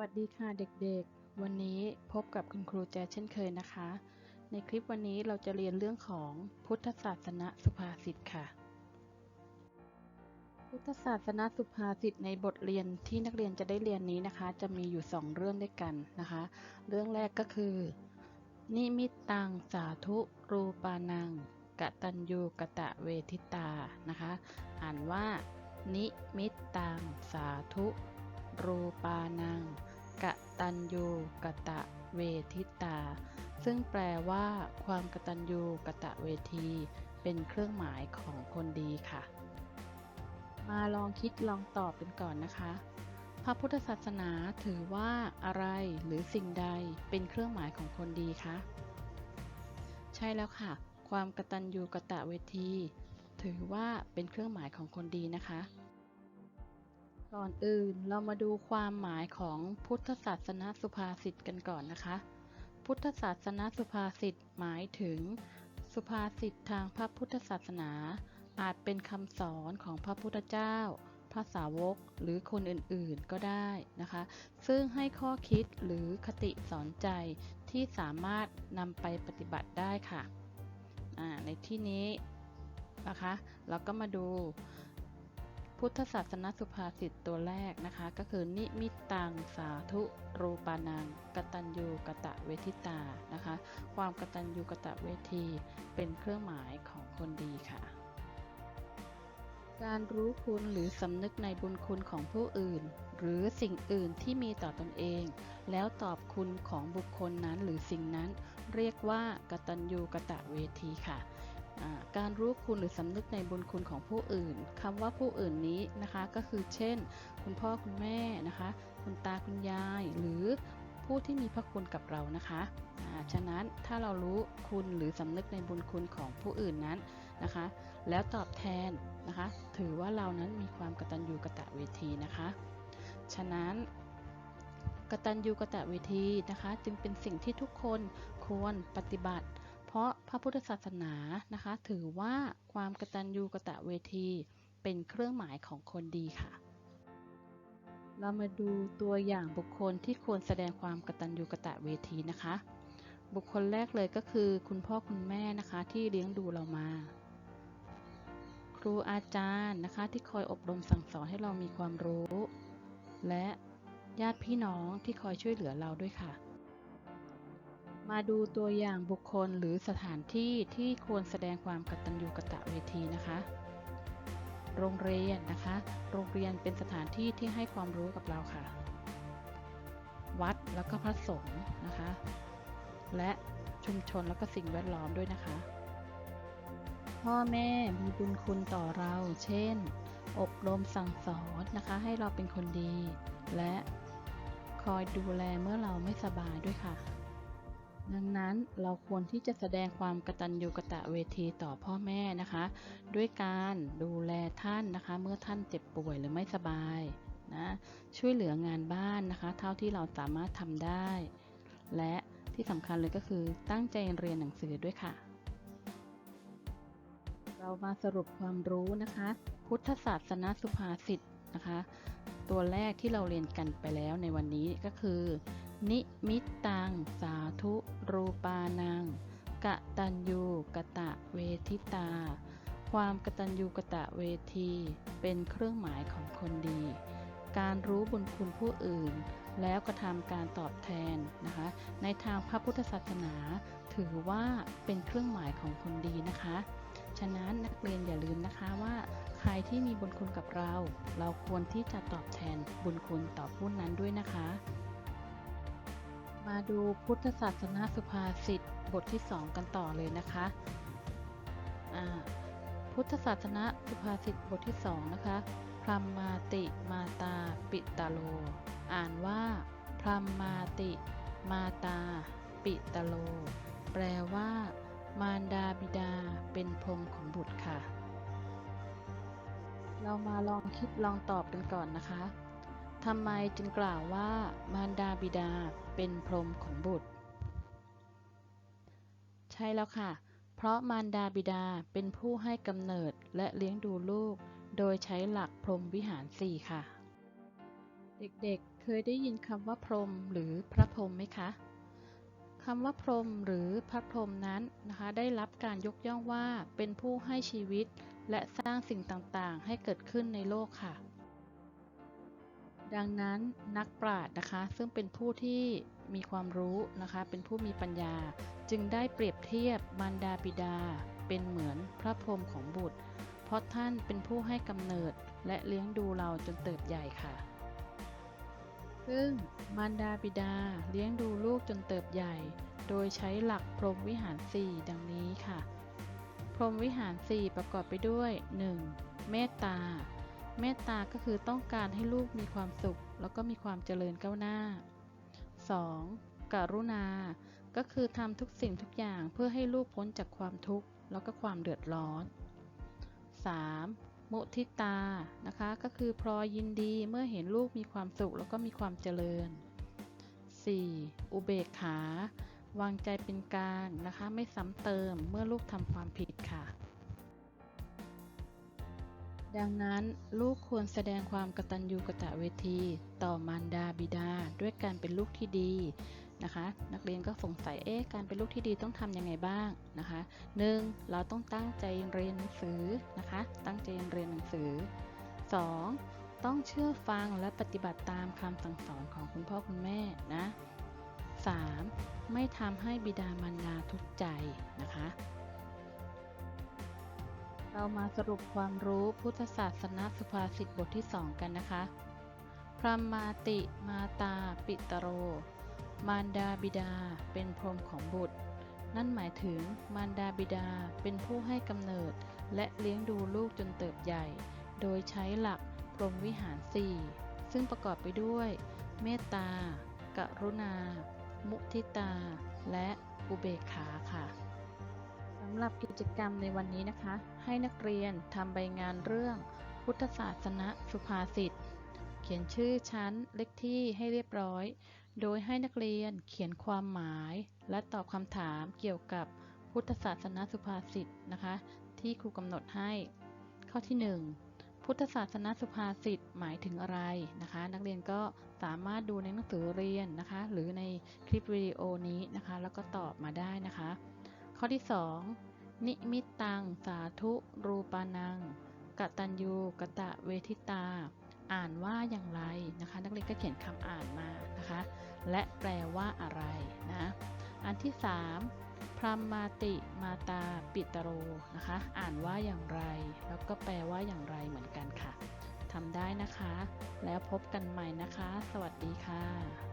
วัสดีค่ะเด็กๆ วันนี้พบกับคุณครูแจเช่นเคยนะคะ ในคลิปวันนี้เราจะเรียนเรื่องของพุทธศาสนสุภาษิตค่ะ พุทธศาสนสุภาษิตในบทเรียนที่นักเรียนจะได้เรียนนี้นะคะ จะมีอยู่สองเรื่องด้วยกันนะคะ เรื่องแรกก็คือ นิมิตตังสาธุรูปานังกตัญญูกะตะเวทิตานะคะ อ่านว่า นิมิตตังสาธุรูปานัง กตัญญูกะตะเวทิตา ซึ่งแปลว่า ความกตัญญูกะตะเวที เป็นเครื่องหมายของคนดีค่ะ มาลองคิดลองตอบกันก่อนนะคะ พระพุทธศาสนาถือว่าอะไรหรือสิ่งใดเป็นเครื่องหมายของคนดีคะใช่แล้วค่ะ ความกตัญญูกะตะเวที ถือว่าเป็นเครื่องหมายของคนดีนะคะ ก่อนอื่นเรามาดูความหมายของพุทธศาสนสุภาษิตกันก่อนนะคะ พุทธศาสนสุภาษิตหมายถึง สุภาษิตทางพระพุทธศาสนา อาจเป็นคำสอนของพระพุทธเจ้าพระสาวกหรือคนอื่นๆก็ได้นะคะ ซึ่งให้ข้อคิดหรือคติสอนใจที่สามารถนำไปปฏิบัติได้ค่ะในที่นี้นะคะ เราก็มาดู พุทธศาสนสุภาษิตตัวแรกนะคะ ก็คือนิมิตตังสาธุรูปานังกตัญญูกะตะเวทิตานะคะ ความกตัญญูกะตะเวทีเป็นเครื่องหมายของคนดีค่ะ การรู้คุณหรือสำนึกในบุญคุณของผู้อื่น หรือสิ่งอื่นที่มีต่อตนเอง แล้วตอบคุณของบุคคลนั้นหรือสิ่งนั้น เรียกว่ากตัญญูกะตะเวทีค่ะ การรู้คุณหรือสำนึกในบุญคุณของผู้อื่นคำว่าผู้อื่นนี้นะคะก็คือเช่น คุณพ่อคุณแม่นะคะ คุณตาคุณยาย หรือผู้ที่มีพระคุณกับเรานะคะฉะนั้นถ้าเรารู้คุณหรือสำนึกในบุญคุณของผู้อื่นนั้นนะคะ แล้วตอบแทนนะคะ ถือว่าเรานั้นมีความกตัญญูกะตะเวทีนะคะ ฉะนั้นกตัญญูกะตะเวทีนะคะ จึงเป็นสิ่งที่ทุกคนควรปฏิบัติ พระพระพุทธศาสนานะคะ ถือว่าความกตัญญูกะตะเวทีเป็นเครื่องหมายของคนดีค่ะ เรามาดูตัวอย่างบุคคลที่ควรแสดงความกตัญญูกะตะเวทีนะคะ บุคคลแรกเลยก็คือคุณพ่อคุณแม่นะคะที่เลี้ยงดูเรามา ครูอาจารย์นะคะที่คอยอบรมสั่งสอนให้เรามีความรู้ และญาติพี่น้องที่คอยช่วยเหลือเราด้วยค่ะ มาดูตัวอย่างบุคคลหรือสถานที่ที่ควรแสดงความกตัญญูกะตะเวทีนะคะ โรงเรียนนะคะ โรงเรียนเป็นสถานที่ที่ให้ความรู้กับเราค่ะ วัดแล้วก็พระสงฆ์นะคะ และชุมชนแล้วก็สิ่งแวดล้อมด้วยนะคะ พ่อแม่มีบุญคุณต่อเรา เช่น อบรมสั่งสอนนะคะ ให้เราเป็นคนดี และคอยดูแลเมื่อเราไม่สบายด้วยค่ะ ดังนั้นเราควรที่จะแสดงความกตัญญูกะตะเวทีต่อพ่อแม่นะคะ ด้วยการดูแลท่านนะคะ เมื่อท่านเจ็บป่วยหรือไม่สบายนะช่วยเหลืองานบ้านนะคะ เท่าที่เราสามารถทำได้ และที่สำคัญเลยก็คือตั้งใจเรียนหนังสือด้วยค่ะ เรามาสรุปความรู้นะคะ พุทธศาสนสุภาษิตนะคะ ตัวแรกที่เราเรียนกันไปแล้วในวันนี้ก็คือ นิมิตตัง สาธุรูปานัง กะตัญญูกะตะเวทิตา ความกตัญญูกะตะเวที เป็นเครื่องหมายของคนดี การรู้บุญคุณผู้อื่น แล้วกระทำการตอบแทนนะคะ ในทางพระพุทธศาสนาถือว่าเป็นเครื่องหมายของคนดีนะคะ ฉะนั้นนักเรียนอย่าลืมนะคะว่า ใครที่มีบุญคุณกับเรา เราควรที่จะตอบแทนบุญคุณต่อผู้นั้นด้วยนะคะ ดูพุทธศาสนาสุภาษิตบทที่ 2 กันต่อเลยนะคะพุทธศาสนาสุภาษิตบทที่ 2 นะคะพรมมาติมาตาปิตาโล อ่านว่าพรมมาติมาตาปิตาโล แปลว่า มารดาบิดาเป็นพรมของบุตรค่ะ เรามาลองคิดลองตอบกันก่อนนะคะ ทำไมจึงกล่าวว่ามารดาบิดาเป็นพรหมของบุตร ใช่แล้วค่ะ เพราะมารดาบิดาเป็นผู้ให้กำเนิดและเลี้ยงดูลูก โดยใช้หลักพรหมวิหารสี่ค่ะ เด็กๆ เคยได้ยินคำว่าพรหมหรือพระพรหมไหมคะคำว่าพรหมหรือพระพรหมนั้นนะคะ ได้รับการยกย่องว่าเป็นผู้ให้ชีวิต และสร้างสิ่งต่างๆ ให้เกิดขึ้นในโลกค่ะ ดังนั้นนักปราชญ์นะคะ ซึ่งเป็นผู้ที่มีความรู้นะคะ เป็นผู้มีปัญญา จึงได้เปรียบเทียบมารดาบิดา เป็นเหมือนพระพรหมของบุตร เพราะท่านเป็นผู้ให้กำเนิดและเลี้ยงดูเราจนเติบใหญ่ค่ะ ซึ่งมารดาบิดาเลี้ยงดูลูกจนเติบใหญ่ โดยใช้หลักพรหมวิหาร 4 ดังนี้ค่ะ พรหมวิหาร 4 ประกอบไปด้วย 1. เมตตา เมตตาก็คือต้องการให้ลูกมีความสุข แล้วก็มีความเจริญก้าวหน้า 2. กรุณา ก็คือทำทุกสิ่งทุกอย่างเพื่อให้ลูกพ้นจากความทุกข์แล้วก็ความเดือดร้อน 3. มุทิตา นะคะ ก็คือพลอยยินดีเมื่อเห็นลูกมีความสุขแล้วก็มีความเจริญ 4. อุเบกขา วางใจเป็นกลางนะคะ ไม่ซ้ำเติมเมื่อลูกทำความผิดค่ะ ดังนั้นลูกควรแสดงความกตัญญูกตเวที ต่อมารดาบิดา ด้วยการเป็นลูกที่ดีนะคะ นักเรียนก็สงสัยเอ๊ะการเป็นลูกที่ดีต้องทำยังไงบ้างนะคะ 1. เราต้องตั้งใจเรียนหนังสือนะคะ ตั้งใจเรียนหนังสือ 2. ต้องเชื่อฟังและปฏิบัติตามคำสั่งสอนของคุณพ่อคุณแม่นะ 3. ไม่ทำให้บิดามารดาทุกข์ใจนะคะ เรามาสรุปความรู้พุทธศาสนสุภาษิตบทที่ 2 กันนะคะ พรหมมาติมาตาปิตโร มารดาบิดาเป็นพรหมของบุตร นั่นหมายถึงมารดาบิดาเป็นผู้ให้กำเนิด และเลี้ยงดูลูกจนเติบใหญ่ โดยใช้หลักพรหมวิหาร 4 ซึ่งประกอบไปด้วย เมตตากรุณา มุทิตา และอุเบกขาค่ะำหรับกิจกรรมในวันนี้นะคะ ให้นักเรียนทำใบงานเรื่อง พุทธศาสนสุภาษิต เขียนชื่อชั้นเลขที่ให้เรียบร้อย โดยให้นักเรียนเขียนความหมาย และตอบคำถามเกี่ยวกับพุทธศาสนสุภาษิตนะคะ ที่ครูกำหนดให้ ข้อที่ 1 พุทธศาสนสุภาษิตหมายถึงอะไรนะคะ นักเรียนก็สามารถดูในหนังสือเรียนนะคะ หรือในคลิปวิดีโอนี้นะคะ แล้วก็ตอบมาได้นะคะ ข้อที่ 2 นิมิตตัง สาธุ รูปานังกตัญญูกะตะเวทิตา อ่านว่าอย่างไรนะคะ นักเรียนก็เขียนคำอ่านมานะคะ และแปลว่าอะไรนะ อันที่ 3พรหมมาติมาตาปิตโรนะคะ อ่านว่าอย่างไร แล้วก็แปลว่าอย่างไรเหมือนกันค่ะทำได้นะคะ แล้วพบกันใหม่นะคะ สวัสดีค่ะ